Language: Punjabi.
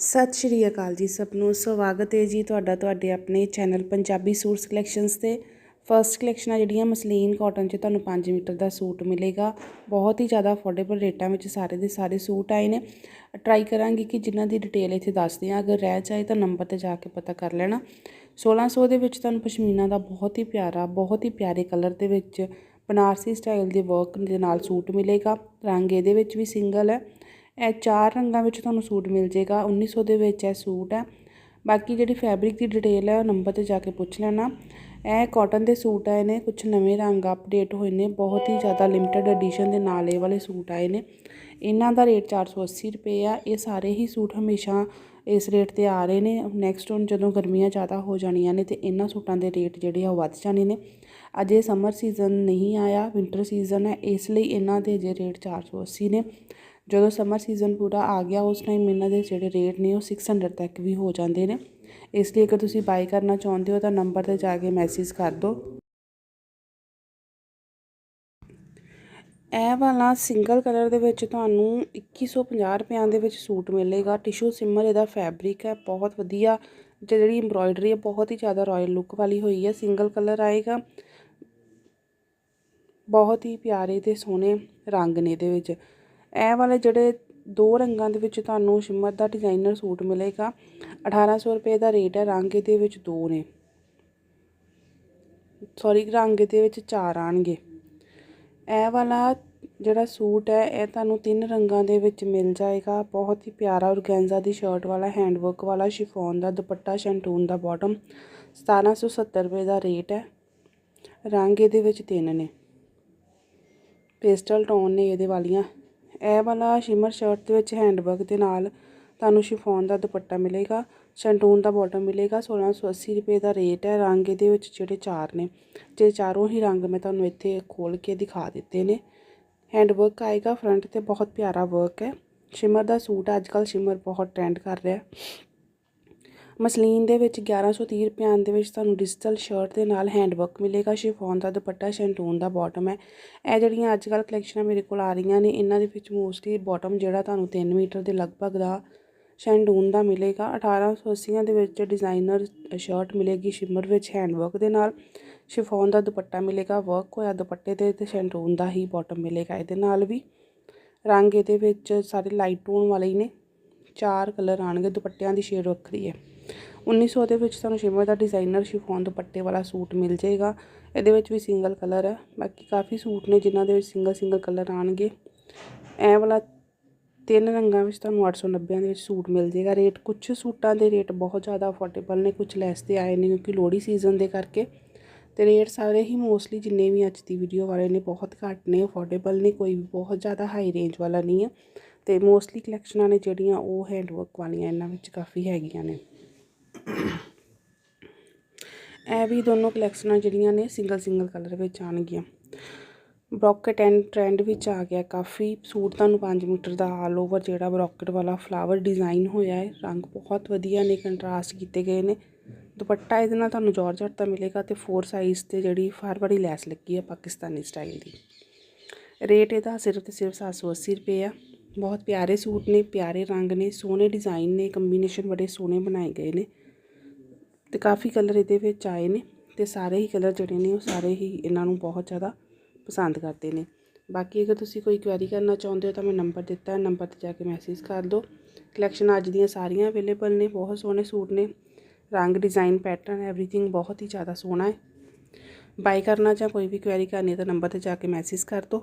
ਸਤਿ ਸ਼੍ਰੀ ਅਕਾਲ ਜੀ ਸਭ ਨੂੰ। ਸਵਾਗਤ ਹੈ ਜੀ ਤੁਹਾਡਾ ਤੁਹਾਡੇ ਆਪਣੇ ਚੈਨਲ ਪੰਜਾਬੀ ਸੂਟ ਕਲੈਕਸ਼ਨਸ ਤੇ। ਫਰਸਟ ਕਲੈਕਸ਼ਨ ਆ ਜਿਹੜੀਆਂ ਮਸਲੀਨ ਕਾਟਨ 'ਚ ਤੁਹਾਨੂੰ 5 ਮੀਟਰ ਦਾ ਸੂਟ ਮਿਲੇਗਾ। ਬਹੁਤ ਹੀ ਜ਼ਿਆਦਾ ਅਫੋਰਡੇਬਲ ਰੇਟਾਂ ਵਿੱਚ ਸਾਰੇ ਦੇ ਸਾਰੇ ਸੂਟ ਆਏ ਨੇ। ਟਰਾਈ ਕਰਾਂਗੀ ਕਿ ਜਿਨ੍ਹਾਂ ਦੀ ਡਿਟੇਲ ਇੱਥੇ ਦੱਸਦੇ ਆ। ਅਗਰ ਰਹਿ ਜਾਏ ਤਾਂ ਨੰਬਰ ਤੇ ਜਾ ਕੇ ਪਤਾ ਕਰ ਲੈਣਾ। 1600 ਦੇ ਵਿੱਚ ਤੁਹਾਨੂੰ ਪਸ਼ਮੀਨਾ ਦਾ ਬਹੁਤ ਹੀ ਪਿਆਰਾ, ਬਹੁਤ ਹੀ ਪਿਆਰੇ ਕਲਰ ਦੇ ਵਿੱਚ ਬਨਾਰਸੀ ਸਟਾਈਲ ਦੇ ਵਰਕ ਦੇ ਨਾਲ ਸੂਟ ਮਿਲੇਗਾ। ਰੰਗ ਇਹਦੇ ਵਿੱਚ ਵੀ ਸਿੰਗਲ ਹੈ। ਇਹ ਚਾਰ ਰੰਗਾਂ ਵਿੱਚ ਤੁਹਾਨੂੰ ਸੂਟ ਮਿਲ ਜਾਏਗਾ 1900 ਦੇ ਵਿੱਚ ਇਹ ਸੂਟ ਹੈ। ਬਾਕੀ ਜਿਹੜੀ ਫੈਬਰਿਕ ਦੀ ਡਿਟੇਲ ਹੈ, ਉਹ ਨੰਬਰ ਤੇ ਜਾ ਕੇ ਪੁੱਛ ਲੈਣਾ। ਇਹ ਕਾਟਨ ਦੇ ਸੂਟ ਆਏ ਨੇ ਕੁਝ ਨਵੇਂ ਰੰਗ ਅਪਡੇਟ ਹੋਏ ਨੇ, ਬਹੁਤ ਹੀ ਜ਼ਿਆਦਾ ਲਿਮਟਿਡ ਐਡੀਸ਼ਨ ਦੇ ਨਾਲ ਇਹ ਵਾਲੇ ਸੂਟ ਆਏ ਨੇ। ਇਹਨਾਂ ਦਾ ਰੇਟ 480 ਰੁਪਏ ਆ, ਇਹ ਸਾਰੇ ਹੀ ਸੂਟ ਹਮੇਸ਼ਾ ਇਸ ਰੇਟ ਤੇ ਆ ਰਹੇ ਨੇ। ਨੈਕਸਟ ਹੁਣ ਜਦੋਂ ਗਰਮੀਆਂ ਜ਼ਿਆਦਾ ਹੋ ਜਾਣੀਆਂ ਨੇ ਤੇ ਇਹਨਾਂ ਸੂਟਾਂ ਦੇ ਰੇਟ ਜਿਹੜੇ ਆ, ਉਹ ਵੱਧ ਜਾਣੇ ਨੇ। ਅਜੇ ਸਮਰ ਸੀਜ਼ਨ ਨਹੀਂ ਆਇਆ ਵਿੰਟਰ ਸੀਜ਼ਨ ਹੈ, ਇਸ ਲਈ ਇਹਨਾਂ ਦੇ ਜੇ ਰੇਟ 480 ਨੇ। ਜਦੋਂ ਸਮਰ ਸੀਜ਼ਨ ਪੂਰਾ ਆ ਗਿਆ, ਉਸ ਟਾਈਮ ਇਹਨਾਂ ਦੇ ਜਿਹੜੇ ਰੇਟ ਨੇ ਉਹ 600 ਤੱਕ ਵੀ ਹੋ ਜਾਂਦੇ ਨੇ। ਇਸ ਲਈ ਅਗਰ ਤੁਸੀਂ ਬਾਈ ਕਰਨਾ ਚਾਹੁੰਦੇ ਹੋ ਤਾਂ ਨੰਬਰ ਤੇ ਜਾ ਕੇ ਮੈਸੇਜ ਕਰ ਦਿਓ। ਇਹ ਵਾਲਾ ਸਿੰਗਲ ਕਲਰ ਦੇ ਵਿੱਚ ਤੁਹਾਨੂੰ 2150 ਰੁਪਿਆਂ ਦੇ ਵਿੱਚ ਸੂਟ ਮਿਲੇਗਾ। ਟਿਸ਼ੂ ਸਿਮਰ ਇਹਦਾ ਫੈਬਰਿਕ ਹੈ, ਬਹੁਤ ਵਧੀਆ। ਤੇ ਜਿਹੜੀ ਐਮਬ੍ਰੋਇਡਰੀ ਹੈ, ਬਹੁਤ ਹੀ ਜ਼ਿਆਦਾ ਰਾਇਲ ਲੁੱਕ ਵਾਲੀ ਹੋਈ ਹੈ। ਸਿੰਗਲ ਕਲਰ ਆਏਗਾ। ਬਹੁਤ ਹੀ ਪਿਆਰੇ ਤੇ ਸੋਹਣੇ ਰੰਗ ਨੇ ਇਹਦੇ ਵਿੱਚ। ਇਹ ਵਾਲੇ ਜਿਹੜੇ ਦੋ ਰੰਗਾਂ ਦੇ ਵਿੱਚ ਤੁਹਾਨੂੰ ਸ਼ਿਮਰ ਦਾ ਡਿਜ਼ਾਈਨਰ ਸੂਟ ਮਿਲੇਗਾ। 1800 ਰੁਪਏ ਦਾ ਰੇਟ ਹੈ, ਰੰਗ ਇਹਦੇ ਵਿੱਚ ਦੋ ਨੇ। ਸੌਰੀ ਰੰਗ ਇਹਦੇ ਵਿੱਚ ਚਾਰ ਆਣਗੇ। ਇਹ ਵਾਲਾ ਜਿਹੜਾ ਸੂਟ ਹੈ, ਇਹ ਤੁਹਾਨੂੰ ਤਿੰਨ ਰੰਗਾਂ ਦੇ ਵਿੱਚ ਮਿਲ ਜਾਏਗਾ। ਬਹੁਤ ਹੀ ਪਿਆਰਾ ਔਰਗੈਂਜ਼ਾ ਦੀ ਸ਼ਰਟ ਵਾਲਾ ਹੈਂਡਵਰਕ ਵਾਲਾ ਸ਼ਿਫੋਨ ਦਾ, ਦੁਪੱਟਾ ਸ਼ੈਂਟੂਨ ਦਾ ਬਾਟਮ 1770 ਰੁਪਏ ਦਾ ਰੇਟ ਹੈ। ਰੰਗ ਇਹਦੇ ਵਿੱਚ ਤਿੰਨ ਨੇ। ਪੇਸਟਲ ਟੋਨ ਨੇ ਇਹਦੇ ਵਾਲੀਆਂ। ਇਹ ਵਾਲਾ ਸ਼ਿਮਰ ਸ਼ਰਟ ਦੇ ਵਿੱਚ ਹੈਂਡਵਰਕ ਦੇ ਨਾਲ ਤੁਹਾਨੂੰ ਸ਼ਿਫੋਨ ਦਾ ਦੁਪੱਟਾ ਮਿਲੇਗਾ ਸ਼ੈਂਟੂਨ ਦਾ ਬਾਟਮ ਮਿਲੇਗਾ 1680 ਰੁਪਏ ਦਾ ਰੇਟ ਹੈ। ਰੰਗ ਇਹਦੇ ਵਿੱਚ ਜਿਹੜੇ ਚਾਰ ਨੇ, ਜੇ ਚਾਰੋਂ ਹੀ ਰੰਗ ਮੈਂ ਤੁਹਾਨੂੰ ਇੱਥੇ ਖੋਲ ਕੇ ਦਿਖਾ ਦਿੱਤੇ ਨੇ। ਹੈਂਡਵਰਕ ਆਏਗਾ ਫਰੰਟ ਤੇ ਬਹੁਤ ਪਿਆਰਾ ਵਰਕ ਹੈ। ਸ਼ਿਮਰ ਦਾ ਸੂਟ ਅੱਜ ਕੱਲ ਸ਼ਿਮਰ ਬਹੁਤ ਟ੍ਰੈਂਡ ਕਰ ਰਿਹਾ। ਮਸਲੀਨ ਦੇ ਵਿੱਚ 1130 ਰੁਪਏ ਦੇ ਵਿੱਚ ਤੁਹਾਨੂੰ ਡਿਜੀਟਲ ਸ਼ਰਟ ਦੇ ਨਾਲ ਹੈਂਡ ਵਰਕ ਮਿਲੇਗਾ, ਸ਼ਿਫੋਨ ਦਾ ਦੁਪੱਟਾ, ਸ਼ੈਂਟੂਨ ਦਾ ਬਾਟਮ ਹੈ। ਇਹ ਜਿਹੜੀਆਂ ਅੱਜ ਕੱਲ ਕਲੈਕਸ਼ਨਾਂ ਮੇਰੇ ਕੋਲ ਆ ਰਹੀਆਂ ਨੇ, ਇਹਨਾਂ ਦੇ ਵਿੱਚ ਮੋਸਟਲੀ ਬਾਟਮ ਜਿਹੜਾ ਤੁਹਾਨੂੰ 3 ਮੀਟਰ ਦੇ ਲਗਭਗ ਦਾ ਸ਼ੈਂਡੂਨ ਦਾ ਮਿਲੇਗਾ। 1880 ਦੇ ਵਿੱਚ ਡਿਜ਼ਾਈਨਰ ਸ਼ਰਟ ਮਿਲੇਗੀ ਸ਼ਿਮਰ ਵਿੱਚ ਹੈਂਡ ਵਰਕ ਦੇ ਨਾਲ। ਸ਼ਿਫੋਨ ਦਾ ਦੁਪੱਟਾ ਮਿਲੇਗਾ ਵਰਕ ਹੋਇਆ ਦੁਪੱਟੇ ਤੇ ਤੇ ਸ਼ੈਂਡੂਨ ਦਾ ਹੀ ਬਾਟਮ ਮਿਲੇਗਾ ਇਹਦੇ ਨਾਲ ਵੀ। ਰੰਗ ਇਹਦੇ ਵਿੱਚ ਸਾਰੇ ਲਾਈਟ ਟੋਨ ਵਾਲੇ ਹੀ ਨੇ। ਚਾਰ ਕਲਰ ਆਣਗੇ ਦੁਪੱਟਿਆਂ ਦੀ ਸ਼ੇਡ ਵੱਖਰੀ ਹੈ। 1900 ਦੇ ਵਿੱਚ ਤੁਹਾਨੂੰ ਸ਼ਿਮਰ ਦਾ ਡਿਜ਼ਾਈਨਰ ਸ਼ਿਫੋਨ ਦੁਪੱਟੇ ਵਾਲਾ ਸੂਟ ਮਿਲ ਜਾਏਗਾ। ਇਹਦੇ ਵਿੱਚ ਵੀ ਸਿੰਗਲ ਕਲਰ ਹੈ। ਬਾਕੀ ਕਾਫੀ ਸੂਟ ਨੇ ਜਿਨ੍ਹਾਂ ਦੇ ਵਿੱਚ ਸਿੰਗਲ ਸਿੰਗਲ ਕਲਰ ਆਣਗੇ ਐ ਵਾਲਾ ਤਿੰਨ ਰੰਗਾਂ ਵਿੱਚ ਤੁਹਾਨੂੰ 890 ਦੇ ਵਿੱਚ ਸੂਟ ਮਿਲ ਜਾਏਗਾ। ਰੇਟ ਕੁਝ ਸੂਟਾਂ ਦੇ ਰੇਟ ਬਹੁਤ ਜ਼ਿਆਦਾ ਅਫੋਰਡੇਬਲ ਨੇ। ਕੁਝ ਲੈਸ ਤੇ ਆਏ ਨੇ ਕਿਉਂਕਿ ਲੋਹੜੀ ਸੀਜ਼ਨ ਦੇ ਕਰਕੇ। ਤੇ ਰੇਟ ਸਾਰੇ ਹੀ ਮੋਸਟਲੀ ਜਿੰਨੇ ਵੀ ਅੱਜ ਦੀ ਵੀਡੀਓ ਵਾਲੇ ਨੇ ਬਹੁਤ ਘੱਟ ਨੇ ਅਫੋਰਡੇਬਲ ਨੇ, ਕੋਈ ਵੀ ਬਹੁਤ ਜ਼ਿਆਦਾ ਹਾਈ ਰੇਂਜ ਵਾਲਾ ਨਹੀਂ ਹੈ। ਤੇ ਮੋਸਟਲੀ ਕਲੈਕਸ਼ਨਾਂ ਨੇ ਜਿਹੜੀਆਂ ਉਹ ਹੈਂਡਵਰਕ ਵਾਲੀਆਂ ਇਹਨਾਂ ਵਿੱਚ ਕਾਫੀ ਹੈਗੀਆਂ ਨੇ। ਇਹ ਵੀ ਦੋਨੋਂ ਕਲੈਕਸ਼ਨਾਂ ਜਿਹੜੀਆਂ ਨੇ ਸਿੰਗਲ ਸਿੰਗਲ ਕਲਰ ਵਿੱਚ ਆਣਗੀਆਂ ਬ੍ਰੋਕਟ ਐਂਡ ਟ੍ਰੈਂਡ ਵਿੱਚ ਆ ਗਿਆ। ਕਾਫੀ ਸੂਟ ਤੁਹਾਨੂੰ 5 ਮੀਟਰ ਦਾ ਆਲ ਓਵਰ ਜਿਹੜਾ ਬ੍ਰੋਕਟ ਵਾਲਾ ਫਲਾਵਰ ਡਿਜ਼ਾਈਨ ਹੋਇਆ ਹੈ, ਰੰਗ ਬਹੁਤ ਵਧੀਆ ਨੇ ਕੰਟਰਾਸਟ ਕੀਤੇ ਗਏ ਨੇ। ਦੁਪੱਟਾ ਇਹਦੇ ਨਾਲ ਤੁਹਾਨੂੰ ਜਾਰਜਟ ਦਾ ਮਿਲੇਗਾ ਤੇ 4 ਸਾਈਜ਼ ਤੇ ਜਿਹੜੀ ਫਾਰ ਵਾਲੀ ਲੈਸ ਲੱਗੀ ਹੈ ਪਾਕਿਸਤਾਨੀ ਸਟਾਈਲ ਦੀ। ਰੇਟ ਇਹਦਾ ਸਿਰਫ ਤੇ ਸਿਰਫ 780 ਰੁਪਏ ਆ। ਬਹੁਤ ਪਿਆਰੇ ਸੂਟ ਨੇ, ਪਿਆਰੇ ਰੰਗ ਨੇ, ਸੋਹਣੇ ਡਿਜ਼ਾਈਨ ਨੇ ਕੰਬੀਨੇਸ਼ਨ ਬੜੇ ਸੋਹਣੇ ਬਣਾਏ ਗਏ ਨੇ ਤੇ ਕਾਫੀ ਕਲਰ ਇਹਦੇ ਵਿੱਚ ਆਏ ਨੇ ਤੇ ਸਾਰੇ ਹੀ ਕਲਰ ਜਿਹੜੇ ਨੇ ਉਹ ਸਾਰੇ ਹੀ ਇਹਨਾਂ ਨੂੰ ਬਹੁਤ ਜ਼ਿਆਦਾ ਪਸੰਦ ਕਰਦੇ ਨੇ। ਬਾਕੀ ਅਗਰ ਤੁਸੀਂ ਕੋਈ ਕੁਐਰੀ ਕਰਨਾ ਚਾਹੁੰਦੇ ਹੋ ਤਾਂ ਮੈਂ ਨੰਬਰ ਦਿੱਤਾ ਹੈ ਨੰਬਰ ਤੇ ਜਾ ਕੇ ਮੈਸੇਜ ਕਰ ਦਿਓ। ਕਲੈਕਸ਼ਨ ਅੱਜ ਦੀਆਂ ਸਾਰੀਆਂ ਅਵੇਲੇਬਲ ਨੇ, ਬਹੁਤ ਸੋਹਣੇ ਸੂਟ ਨੇ, ਰੰਗ ਡਿਜ਼ਾਈਨ ਪੈਟਰਨ ਐਵਰੀਥਿੰਗ ਬਹੁਤ ਹੀ ਜ਼ਿਆਦਾ ਸੋਹਣਾ ਹੈ। ਬਾਈ ਕਰਨਾ ਜਾਂ ਕੋਈ ਵੀ ਕੁਐਰੀ ਕਰਨੀ ਤਾਂ ਨੰਬਰ ਤੇ ਜਾ ਕੇ ਮੈਸੇਜ ਕਰ ਦਿਓ।